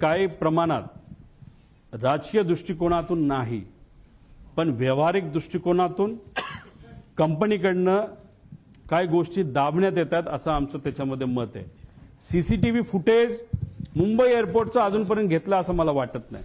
काही प्रमाणात राजकीय दृष्टिकोनातून नाही पण व्यावहारिक दृष्टिकोनातून कंपनीकडनं काय गोष्टी दाबण्यात येतात असं आमचं त्याच्यामध्ये मत आहे. सीसीटीव्ही फुटेज मुंबई एअरपोर्टचं अजूनपर्यंत घेतलं असं मला वाटत नाही.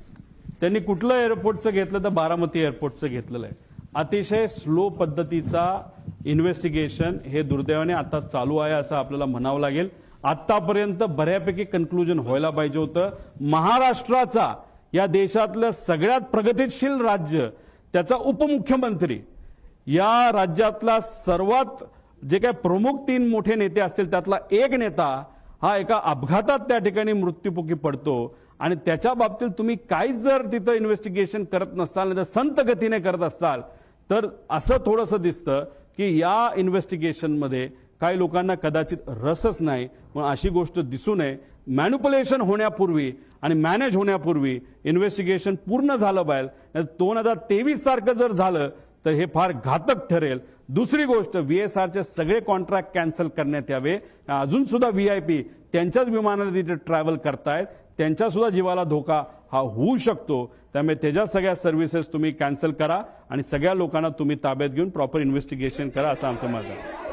त्यांनी कुठलं एअरपोर्टचं घेतलं तर बारामती एअरपोर्टचं घेतलेलं आहे. अतिशय स्लो पद्धतीचा इन्व्हेस्टिगेशन हे दुर्दैवाने आता चालू आहे असं आपल्याला म्हणावं लागेल. आतापर्यंत बऱ्यापैकी कन्क्लुजन व्हायला पाहिजे होतं. महाराष्ट्राचा या देशातलं सगळ्यात प्रगतीशील राज्य त्याचा उपमुख्यमंत्री या राज्यातला सर्वात जे काही प्रमुख तीन मोठे नेते असतील त्यातला एक नेता हा एका अपघातात त्या ठिकाणी मृत्यूपुकी पडतो. आणि त्याच्या बाबतीत तुम्ही काहीच जर तिथं इन्व्हेस्टिगेशन करत नसाल नाही तर संत गतीने करत असाल तर असं थोडंसं दिसतं की या इन्व्हेस्टिगेशनमध्ये काही लोकांना कदाचित रसच नाही पण अशी गोष्ट दिसू नये. मॅन्युपुलेशन होण्यापूर्वी आणि मॅनेज होण्यापूर्वी इन्व्हेस्टिगेशन पूर्ण झालं बाहेर दोन हजार तेवीस सारखं जर झालं तर हे फार घातक ठरेल. दुसरी गोष्ट व्हीएसआरचे सगळे कॉन्ट्रॅक्ट कॅन्सल करण्यात यावे. अजून सुद्धा व्हीआयपी त्यांच्याच विमानाने तिथे ट्रॅव्हल करतायत. त्यांच्या सुद्धा जीवाला धोका हा होऊ शकतो. त्यामुळे त्याच्या सगळ्या सर्व्हिसेस तुम्ही कॅन्सल करा आणि सगळ्या लोकांना तुम्ही ताब्यात घेऊन प्रॉपर इन्व्हेस्टिगेशन करा असं आमचं मत आहे.